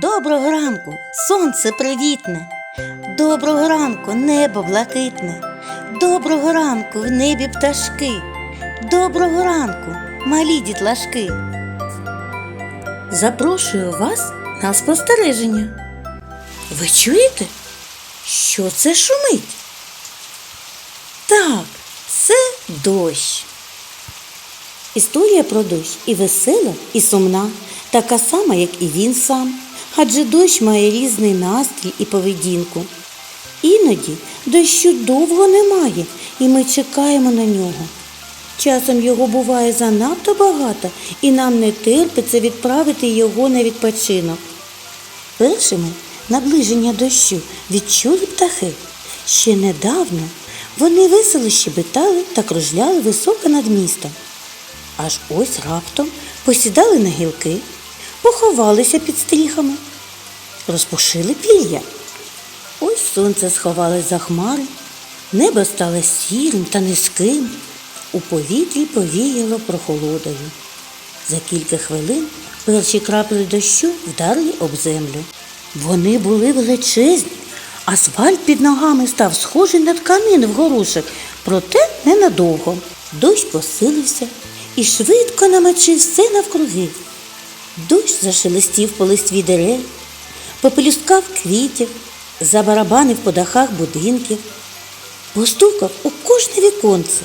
Доброго ранку, сонце привітне. Доброго ранку, небо блакитне. Доброго ранку, в небі пташки. Доброго ранку, малі дітлашки. Запрошую вас на спостереження. Ви чуєте, що це шумить? Так, це дощ. Історія про дощ і весела, і сумна, така сама, як і він сам. Адже дощ має різний настрій і поведінку. Іноді дощу довго немає, і ми чекаємо на нього. Часом його буває занадто багато, і нам не терпиться відправити його на відпочинок. Першими наближення дощу відчули птахи. Ще недавно вони весело щебетали та кружляли високо над містом. Аж ось раптом посідали на гілки, поховалися під стріхами, розпушили пір'я. Ось сонце сховалось за хмари, небо стало сірим та низьким, у повітрі повіяло прохолодою. За кілька хвилин перші краплі дощу вдарили об землю. Вони були величезні, асфальт під ногами став схожий на тканину в горошок, проте ненадовго. Дощ посилився і швидко намочив все навкруги. Дощ зашелестів по листві дерев, попелюсткав квітів, забарабанив по дахах будинків, постукав у кожне віконце.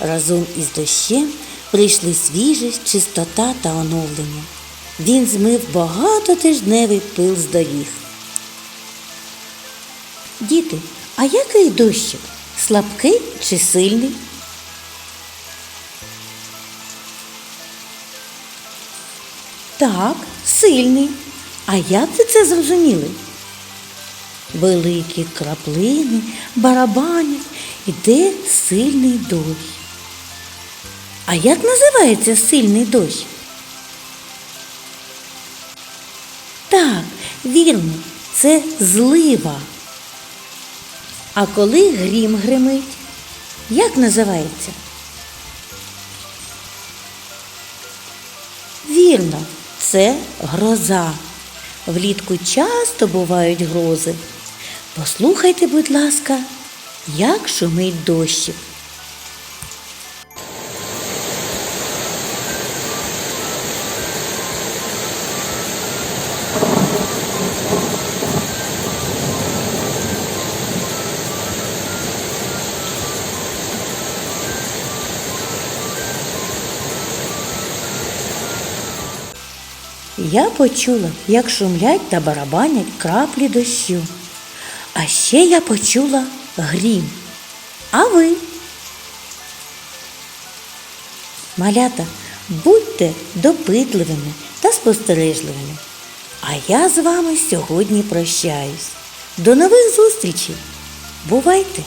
Разом із дощем прийшли свіжість, чистота та оновлення. Він змив багатотижневий пил з доріг. Діти, а який дощик? Слабкий чи сильний? Так, сильний. А як ви це зрозуміли? Великі краплини, барабанять, іде сильний дощ. А як називається сильний дощ? Так, вірно, це злива. А коли грім гримить, як називається? Вірно, це гроза. Влітку часто бувають грози. Послухайте, будь ласка, як шумить дощик. Я почула, як шумлять та барабанять краплі дощу. А ще я почула грім. А ви? Малята, будьте допитливими та спостережливими. А я з вами сьогодні прощаюсь. До нових зустрічей. Бувайте!